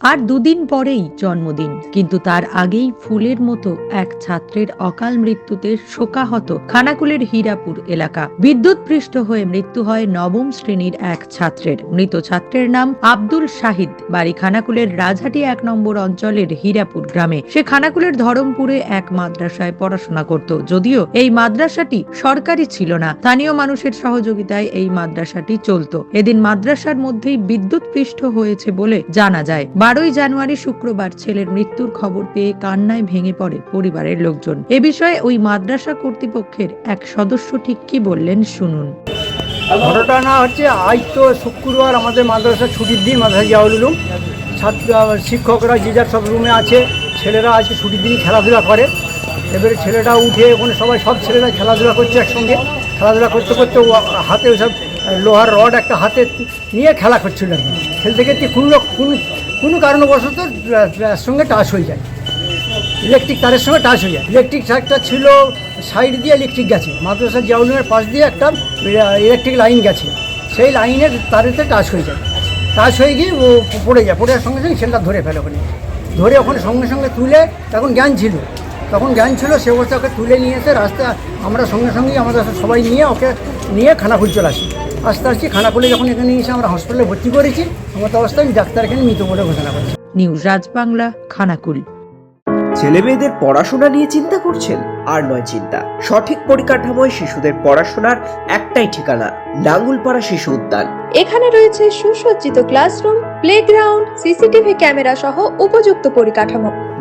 আর দুদিন পরেই জন্মদিন। কিন্তু তার আগেই ফুলের মতো এক ছাত্রের অকাল মৃত্যুতে শোকাহত খানাকুলের হীরাপুর এলাকা। বিদ্যুৎ পৃষ্ঠ হয়ে মৃত্যু হয় নবম শ্রেণির এক ছাত্রের। মৃত ছাত্রের নাম আব্দুল শাহিদ। বাড়ি খানাকুলের রাজহাটি এক নম্বর অঞ্চলের হীরাপুর গ্রামে। সে খানাকুলের ধরমপুরে এক মাদ্রাসায় পড়াশোনা করত। যদিও এই মাদ্রাসাটি সরকারি ছিল না, স্থানীয় মানুষের সহযোগিতায় এই মাদ্রাসাটি চলতো। এদিন মাদ্রাসার মধ্যেই বিদ্যুৎ পৃষ্ঠ হয়েছে বলে জানা যায়। বারোই জানুয়ারি শুক্রবার ছেলের মৃত্যুর খবর পেয়ে কান্নায় ভেঙে পড়ে পরিবারের লোকজন। এ বিষয়ে ওই মাদ্রাসা কর্তৃপক্ষের এক সদস্য ঠিক কি বললেন শুনুন। ঘটনা হচ্ছে, আজ তো শুক্রবার আমাদের মাদ্রাসা ছুটির দিন, মাদ্রাসা জাউল ছাত্র, শিক্ষকরা যে যার সব রুমে আছে, ছেলেরা আজকে ছুটির দিন খেলাধুলা করে। এবারে ছেলেটা উঠে, ওখানে সবাই, সব ছেলেরা খেলাধুলা করছে একসঙ্গে। খেলাধুলা করতে করতে হাতে সব লোহার রড একটা হাতে নিয়ে খেলা করছিল। খেলতে খেলতে কোনো কোনো কোনো কারণবশত সঙ্গে টাচ হয়ে যায়। ইলেকট্রিক তারের সঙ্গে টাচ হয়ে যায়। ইলেকট্রিক তারটা ছিল সাইড দিয়ে ইলেকট্রিক গেছে। মাদ্রাসা জাউলিনের পাশ দিয়ে একটা ইলেকট্রিক লাইন গেছে। সেই লাইনের তারেতে টাচ হয়ে যায়। টাচ হয়ে গিয়ে ও পড়ে যায়। পড়ে সঙ্গে সঙ্গে ছেলেটা ধরে ফেলে ওখানে। ধরে ওখানে সঙ্গে সঙ্গে তুলে, তখন জ্ঞান ছিল। তখন জ্ঞান ছিল, সে অবস্থা ওকে তুলে নিয়ে এসে রাস্তা আমরা সঙ্গে সঙ্গেই আমাদের সবাই নিয়ে ওকে নিয়ে খানাকুল চলে আসি। আস্তে আস্তে খানাকুলে যখন এখানে এসে আমরা হসপিটালে ভর্তি করেছি আমার অবস্থায় ডাক্তার এখানে মৃত বলে ঘোষণা করেছি। নিউজ রাজবাংলা খানাকুল। ছেলে মেয়েদের পড়াশোনা নিয়ে চিন্তা করছেন? আর নয় চিন্তা। সঠিক পরিকাঠামোয় শিশুদের পড়াশোনার একটাই ঠিকানা নাঙ্গুলপাড়া শিশু উদ্যান। এখানে রয়েছে সুসজ্জিত ক্লাসরুম প্লেগ্রাউন্ড সিসিটিভি ক্যামেরা সহ উপযুক্ত পরিকাঠামো।